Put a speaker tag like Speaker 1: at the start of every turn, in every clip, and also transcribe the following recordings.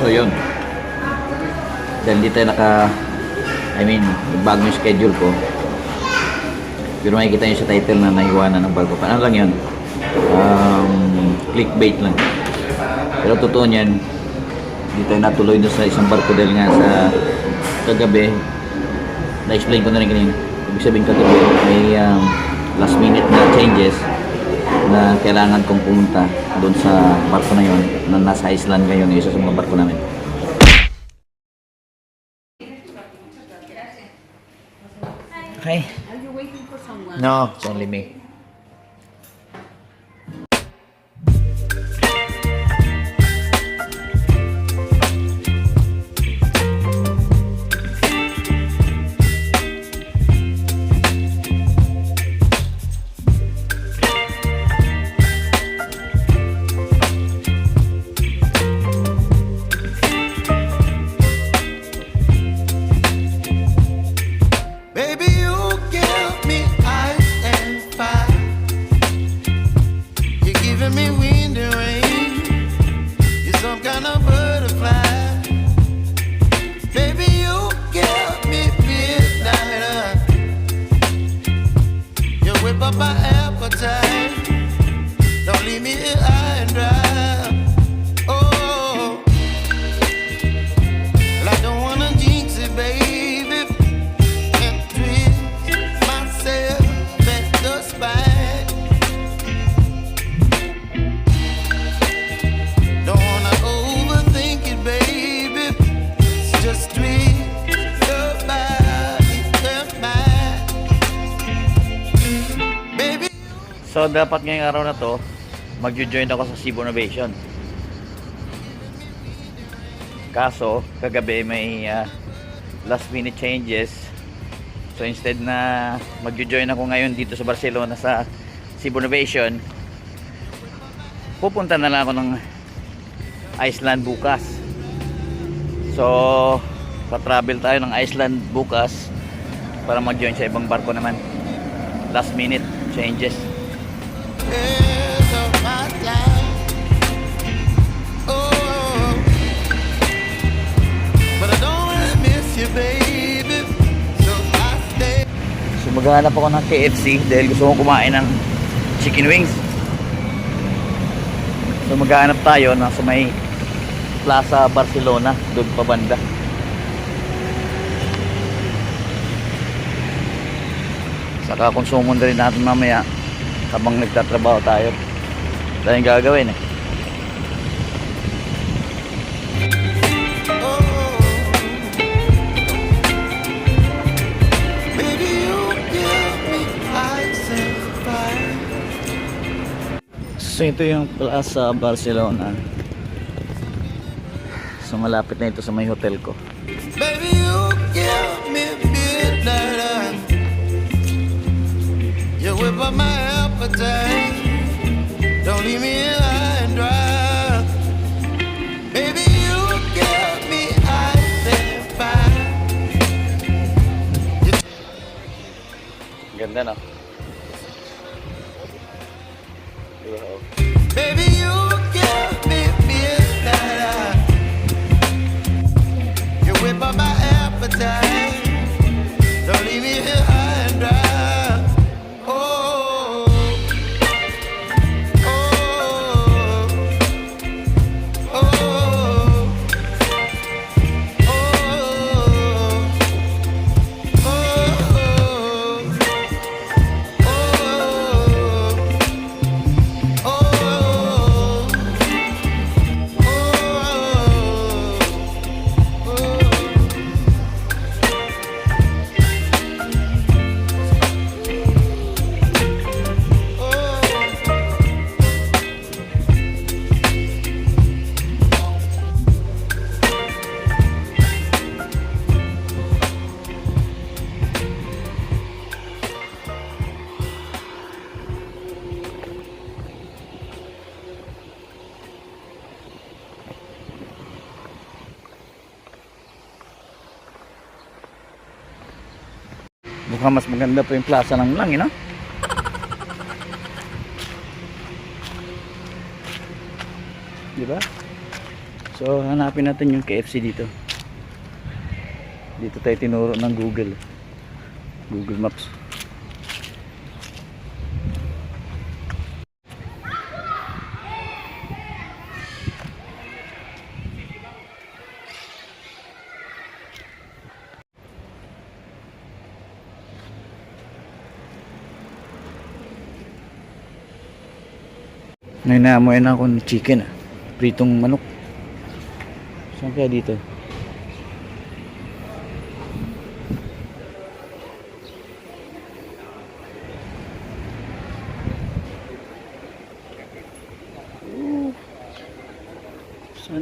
Speaker 1: So yun. Dahil hindi tayo naka I mean, bago yung schedule ko. Pero makikita nyo sa title na naiwanan ng bago pa. Ano lang yun? Um, clickbait lang. Pero totoo niyan, hindi tayo natuloy doon sa isang barko dahil nga sa kagabi, na-explain ko na rin kanina. Ibig sabihin kagabi, may um, last minute na changes na kailangan kong pumunta doon sa barko na yon na nasa Iceland ngayon, isa sa mga barko namin. Okay.
Speaker 2: Are you waiting for someone?
Speaker 1: No, it's only me. Dapat ngayong araw na to, magjo-join ako sa Cebu Innovation. Kaso, kagabi may ah, last minute changes. So, instead na magjo-join ako ngayon dito sa Barcelona sa Cebu Innovation, pupunta na lang ako ng Iceland bukas. So, pa-travel tayo ng Iceland bukas para mag-join sa ibang barko naman. Last minute changes.
Speaker 3: So
Speaker 1: maghanap ako ng KFC dahil gusto kong kumain ng chicken wings. So maghanap tayo na sa may Plaza Barcelona, doon pa banda. Saka konsumo na rin natin mamaya habang nagtatrabaho tayo. Tayong gagawin eh. So ito yung Plaza Barcelona. So malapit na ito sa may hotel ko.
Speaker 3: Baby, you give me midnight. You whip up my appetite. Don't leave me here high and dry. Baby, you give me ice.
Speaker 1: Ganda no? Oh.
Speaker 3: Baby,
Speaker 1: Mukhang mas maganda pa yung plaza ng lang, no? Di ba?
Speaker 2: So, hanapin natin yung KFC dito. Dito tayo tinuro ng Google. Google Maps. May naamoy na ako ng chicken ah. Pritong manok. Saan kaya dito?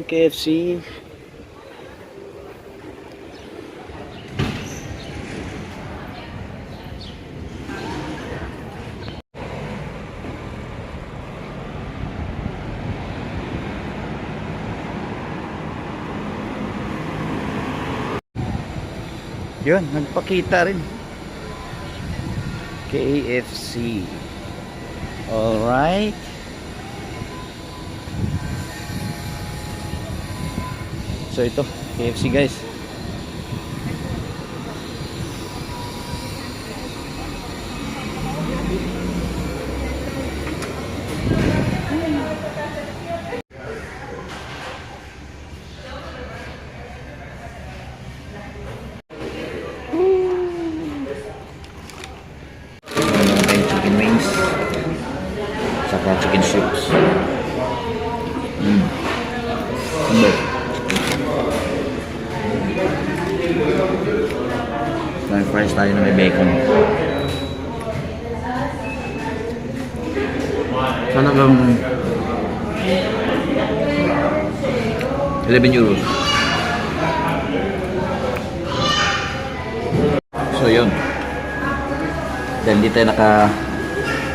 Speaker 2: Ang KFC? Yun, nagpakita rin. KFC. Alright. So ito, KFC guys.
Speaker 1: Meron tayong chicken wings. Saka chicken strips. Mm. Ano? May fries tayo na may bacon. Sana bang 11 euros. So yun. Dahil di tayo naka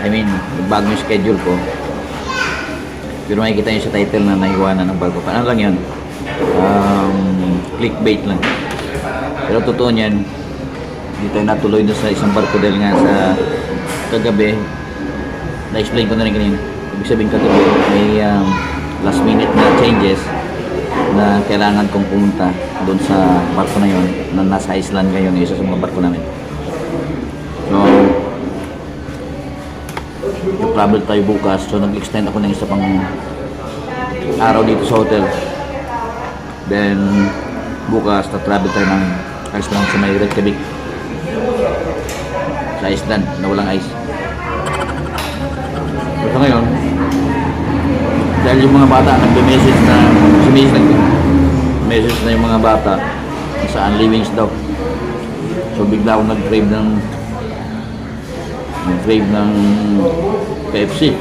Speaker 1: I mean, bago yung schedule ko. Pero makikita nyo sa title na naiwanan ng bago pa. Ano lang yun? Um, clickbait lang. Pero totoo niyan, di tayo natuloy doon sa isang barko dahil nga sa kagabi, na-explain ko na rin kanina. Ibig sabihin kagabi, may um, last minute na changes na kailangan kong pumunta doon sa barko na yon na nasa Iceland ngayon, isa sa mga barko namin. Travel tayo bukas. So, nag-extend ako ng isa pang araw dito sa hotel. Then, bukas, na-travel tayo ng Iceland sa may Reykjavik. Sa Iceland, na walang ice. So, sa ngayon, dahil yung mga bata nagbe-message na, si nag message na yung mga bata sa Unlivings daw. So, bigla akong nag-crave ng nag-crave ng KFC.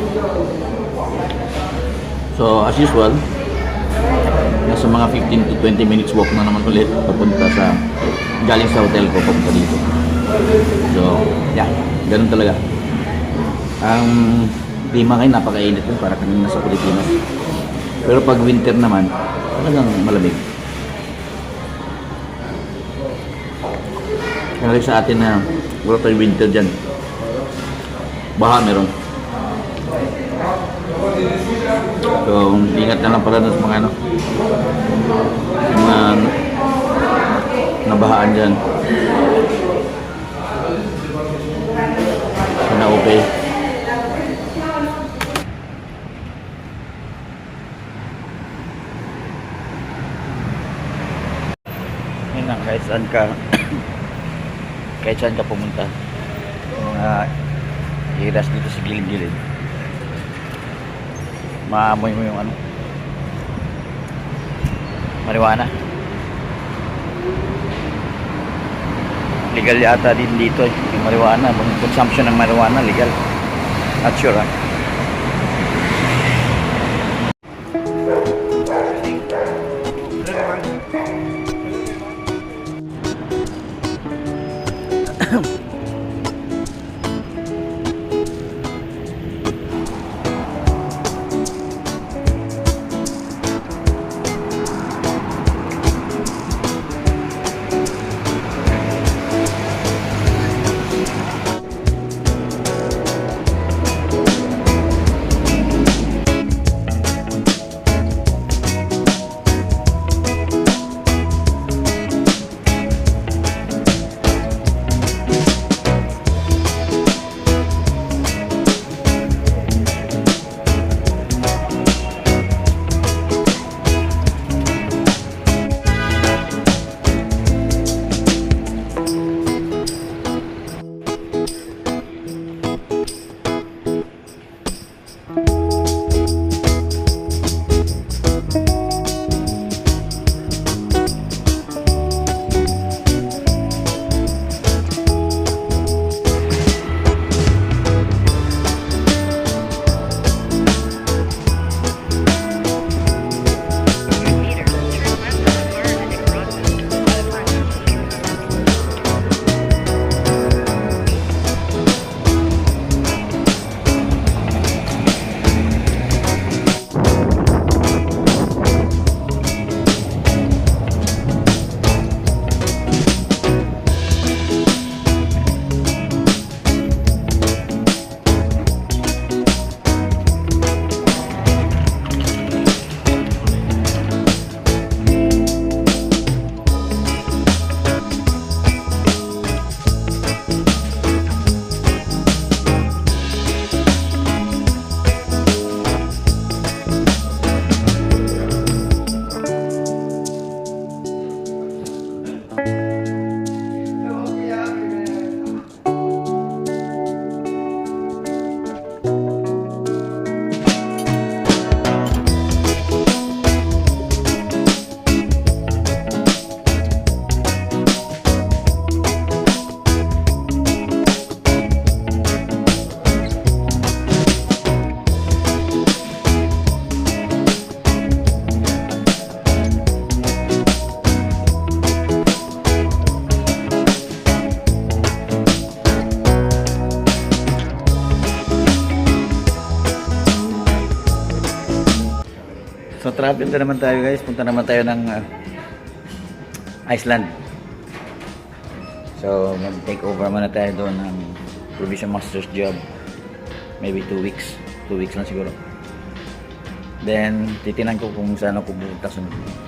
Speaker 1: So, as usual, nasa mga 15 to 20 minutes walk na naman ulit papunta sa galing sa hotel ko papunta dito. So, yeah, ganun talaga. Ang klima ngayon napakainit din para kami nasa Pilipinas. Pero pag winter naman, talagang malamig. Kaya sa atin na wala tayong winter dyan. Baha meron. So, ingat na lang pala sa mga ano, mga nabahaan dyan. Sana okay.
Speaker 2: Yun lang, kahit saan ka kahit saan ka pumunta mga iras dito sa gilid-gilid. Maamoy mo yung ano. Marijuana. Legal yata din dito eh, yung marijuana consumption ng marijuana legal. Not sure ah
Speaker 1: So travel na naman tayo guys. Punta naman tayo ng ah, Iceland. So mag-take over muna tayo doon ng provision master's job. Maybe 2 weeks. 2 weeks lang siguro. Then titinan ko kung saan ako pupunta sunod.